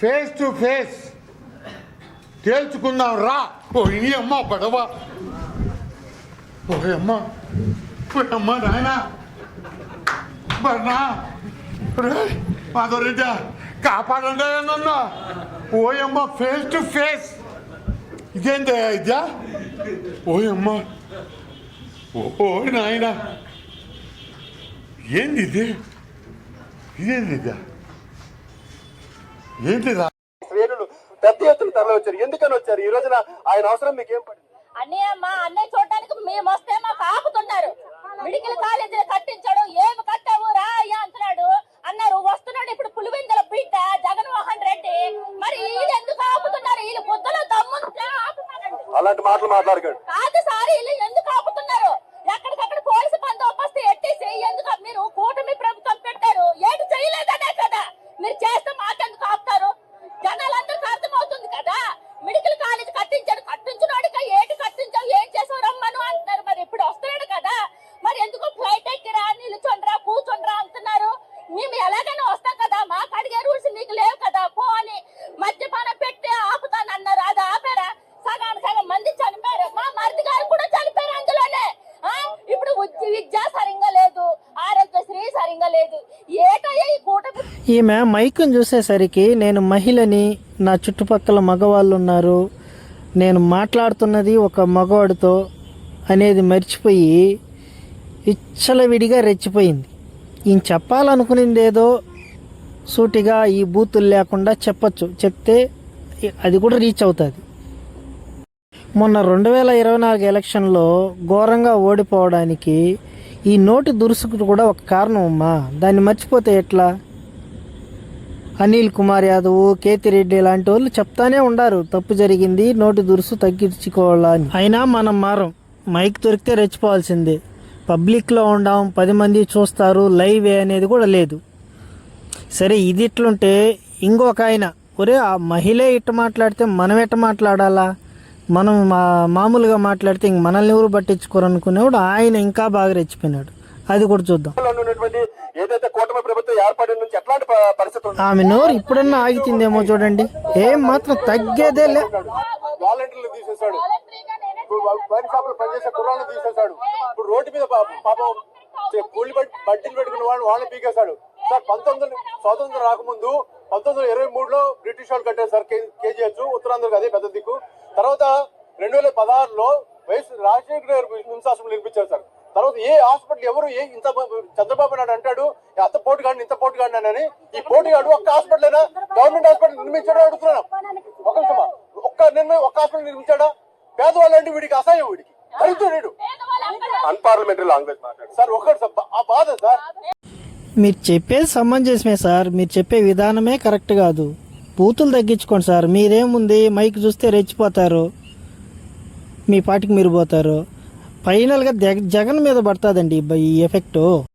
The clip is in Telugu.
ఫేస్ టు ఫేస్ తేల్చుకుందాం రా. ఓ ఇని అమ్మ పడవ ఓ అమ్మ. ఓ అమ్మ నాయన. బర్నా మాధవరెడ్డి కాపాడండి నన్ను. ఓయమ్మ ఫేస్ టు ఫేస్ ఇదేంటి ఇదా? ఓయమ్మ ఓ నాయన. ఏంది ఇది? ఇదేంది ఇదా? శ్రేణులు పెద్ద ఎత్తున తరలి వచ్చారు. ఎందుకని వచ్చారు? ఈ రోజున ఆయన అవసరం మీకు ఏం పడింది? అన్నయ్య మా అన్నయ్య చూడడానికి మేము వస్తే మాకు ఆపుతున్నారు. మెడికల్ కాలేజీలు కట్టించాడు ఏమి కట్టావు రా అయ్యా అంటున్నాడు. అన్నారు వస్తున్నాడు ఇప్పుడు పులివెందుల బిడ్డ జగన్మోహన్ రెడ్డి. మరి వీళ్ళు ఎందుకు ఆపుతున్నారు? వీళ్ళు ముద్దలో దమ్ముంటే ఆపుతున్నారండి అలాంటి మాటలు మాట్లాడకండి కాదు సార్ వీళ్ళు ఎందుకు ఆపుతున్నారు ఎక్కడికక్కడ పోలీసు బందోబస్తు ఎట్టేసి ఎందుకు మీరు కూటమి ప్రభుత్వం పెట్టారు ఏడు చేయలేదనే కదా మీరు చేస్తే మాకెందుకు ఆపుతారు జనాలందరికీ అర్థమవుతుంది కదా మెడికల్ కాలేజ్ కట్టించాడు కట్టించినోడిగా ఏటి కట్టించావు ఏం చేసావు రమ్మను అంటున్నారు మరి ఇప్పుడు వస్తున్నాడు కదా మరి ఎందుకు ఫ్లైట్ ఎక్కిరా నిలుచొండ్రా కూర్చొండ్రా అంటున్నారు మేము ఎలాగైనా వస్తాం కదా మాకు అడిగే రూల్స్ నీకు లేవు కదా పో అని మద్యపానం పెట్టి ఆపుతానన్నారు అది ఆపారా సగానికి సగం మంది చనిపోయారు మా మరిది గారు కూడా చనిపోయారు అందులోనే ఆ ఇప్పుడు ఉద్య- విద్య సరిగ్గా లేదు ఆరోగ్యశ్రీ సరిగ్గా లేదు. ఏటయ్యా ఈ కూటమి ఈమె మైకును చూసేసరికి నేను మహిళని నా చుట్టుపక్కల మగవాళ్ళు ఉన్నారు. నేను మాట్లాడుతున్నది ఒక మగవాడితో అనేది మర్చిపోయి ఇచ్చలవిడిగా రెచ్చిపోయింది. ఈయన చెప్పాలనుకునింది ఏదో సూటిగా ఈ బూతులు లేకుండా చెప్పచ్చు. చెప్తే అది కూడా రీచ్ అవుతుంది. మొన్న రెండు వేల ఇరవై నాలుగు ఎలక్షన్లో ఘోరంగా ఓడిపోవడానికి ఈ నోటి దురుసుకు కూడా ఒక కారణం అమ్మా. దాన్ని మర్చిపోతే ఎట్లా? అనిల్ కుమార్ యాదవ్ కేతిరెడ్డి లాంటి వాళ్ళు చెప్తానే ఉండారు. తప్పు జరిగింది నోటి దురుసు తగ్గించుకోవాలని. అయినా మనం మారం. మైక్ దొరికితే రెచ్చిపోవాల్సిందే. పబ్లిక్లో ఉండాం పది మంది చూస్తారు లైవ్ అనేది కూడా లేదు. సరే ఇది ఇట్లుంటే ఇంకొక ఆయన ఒరే ఆ మహిళ ఇట్ట మాట్లాడితే మనం ఎట్ట మాట్లాడాలా? మనం మా మామూలుగా మాట్లాడితే ఇంక మనల్ని ఎవరు పట్టించుకోరు అనుకునేవాడు ఆయన ఇంకా బాగా రెచ్చిపోయినాడు. అది కూడా చూద్దాం. ఏదైతే కూటమి ప్రభుత్వం ఏర్పడిన నుంచి ఎట్లాంటి ప- పరిస్థితి ఉంది? ఆమె నోరు ఇప్పుడన్నా ఆగితుందేమో చూడండి. ఏం మాత్రం తగ్గేదే లే. వాలంటీర్లు తీసేశాడు. ఇప్పుడు వైన్ షాపులు పనిచేసే కుర్రాలను తీసేశాడు. ఇప్పుడు రోడ్డు మీద పాపం కూలి పెట్టుకున్న వాళ్ళు వాళ్ళని పీకేశాడు. సార్ పంతొమ్మిది స్వాతంత్రం రాకముందు పంతొమ్మిది వందల ఇరవై మూడులో బ్రిటిష్ వాళ్ళు కట్టారు సార్ కేజీహెచ్ ఉత్తరాంధ్రకు అదే పెద్ద దిక్కు. తర్వాత రెండు వేల పదహారులో వైఎస్ రాజశేఖర గారు నిమ్స్ హాస్పిటల్ నిర్మించారు సార్. తర్వాత ఏ హాస్పిటల్ ఎవరు ఏ ఇంత చంద్రబాబు నాయుడు అంటాడు అంత పోటు కాండి ఇంత పోటు కాండి అని ఈ పోటుగాడు ఒక్క హాస్పిటల్ అయినా గవర్నమెంట్ హాస్పిటల్ నిర్మించాడో అడుగుతున్నాను. ఒక నిమిషమా ఒక్క నిర్ణయం ఒక్క హాస్పిటల్ నిర్మించాడా? పేదవాళ్ళు అంటే వీడికి అసహాయం వీడికి. దరిద్రుడు అక్కడ అన్పార్లమెంటరీ లాంగ్వేజ్ మాట్లాడు. సార్ ఒకటి సార్ ఆ బాధ సార్. మీరు చెప్పేది సమంజసమే సార్ మీరు చెప్పే విధానమే కరెక్ట్ కాదు. బూతులు తగ్గించుకోండి సార్ మీరేముంది మైక్ చూస్తే రెచ్చిపోతారు. మీ పాటికి మీరు పోతారు. ఫైనల్గా జగన్ మీద పడుతుందండి ఈ ఎఫెక్టు